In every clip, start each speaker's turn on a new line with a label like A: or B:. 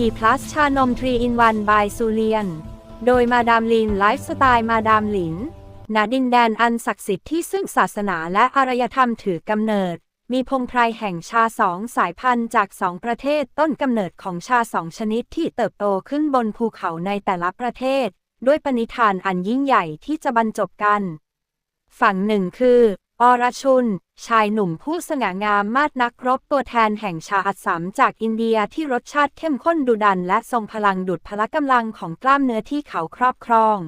A: ทีพลัสชานมทรีอินวันบายซูเลียน โดยมาดามลินไลฟ์สไตล์มาดามหลินณดินแดนอันศักดิ์สิทธิ์ที่ซึ่งศาสนาและอารยธรรมถือกำเนิด มีพงไพรแห่งชาสองสายพันธุ์จากสองประเทศต้นกำเนิดของชาสองชนิดที่เติบโตขึ้นบนภูเขาในแต่ละประเทศ ด้วยปณิธานอันยิ่งใหญ่ที่จะบรรจบกัน ฝั่งหนึ่งคือ อรชุน ชายหนุ่มผู้สง่างามมาดนักรบตัวแทนแห่งชาอัสสัมจากอินเดียที่รสชาติเข้มข้นดุดันและทรงพลังดุดพละกำลังของกล้ามเนื้อที่เขาครอบครอง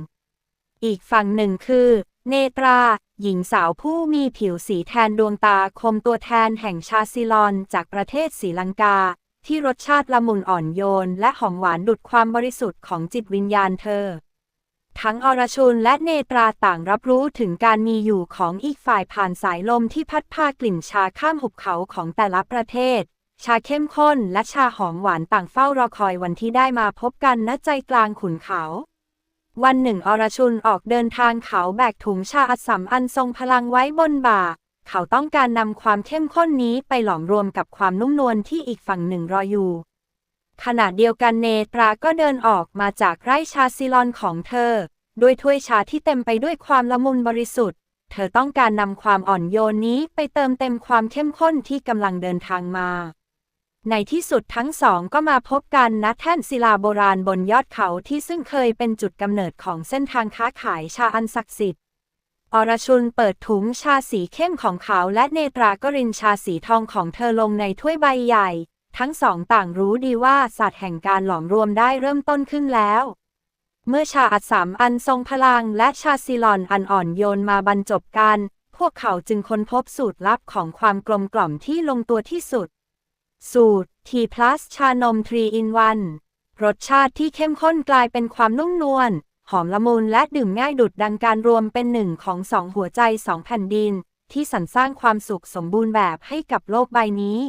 A: อีกฝั่งหนึ่งคือ เนตรา หญิงสาวผู้มีผิวสีแทนดวงตาคมตัวแทนแห่งชาซิลอนจากประเทศศรีลังกา ที่รสชาติละมุนอ่อนโยน และหอมหวานดุดความบริสุทธิ์ของจิตวิญญาณเธอ ทั้งอรชุนและเนตราต่างรับรู้ถึงการมีอยู่ของอีกฝ่ายผ่านสายลมที่พัดพากลิ่นชาข้ามหุบเขาของแต่ละประเทศ ชาเข้มข้นและชาหอมหวานต่างเฝ้ารอคอยวันที่ได้มาพบกันณใจกลางขุนเขา วันหนึ่งอรชุนออกเดินทางเขาแบกถุงชาอัสสัมอันทรงพลังไว้บนบ่า เขาต้องการนำความเข้มข้นนี้ไปหลอมรวมกับความนุ่มนวลที่อีกฝั่งหนึ่งรออยู่ ขณะเดียวกันเนตราก็เดินออกมาจากไร่ชาซิลอนของเธอ ด้วยถ้วยชาที่เต็มไปด้วยความละมุนบริสุทธิ์ เธอต้องการนำความอ่อนโยนนี้ไปเติมเต็มความเข้มข้นที่กำลังเดินทางมา ในที่สุดทั้งสองก็มาพบกันณแท่นศิลาโบราณบนยอดเขาที่ซึ่งเคยเป็นจุดกำเนิดของเส้นทางค้าขายชาอันศักดิ์สิทธิ์ อรชุนเปิดถุงชาสีเข้มของเขาและเนตราก็รินชาสีทองของเธอลงในถ้วยใบใหญ่ ทั้งสองต่างรู้ดีว่าศาสตร์แห่งการหลอมรวมได้เริ่มต้นขึ้นแล้ว เมื่อชาอัดสามอันทรงพลังและชาซิลอนอันอ่อนโยนมาบรรจบกัน พวกเขาจึงค้นพบสูตรลับของความกลมกล่อมที่ลงตัวที่สุด สูตร T+ ชานม3 in 1รสชาติที่เข้มข้นกลายเป็นความนุ่มนวลหอมละมุนและดื่มง่ายดุดดังการรวมเป็นหนึ่งของสองหัวใจสองแผ่นดิน ที่สรรสร้างความสุขสมบูรณ์แบบให้กับโลกใบนี้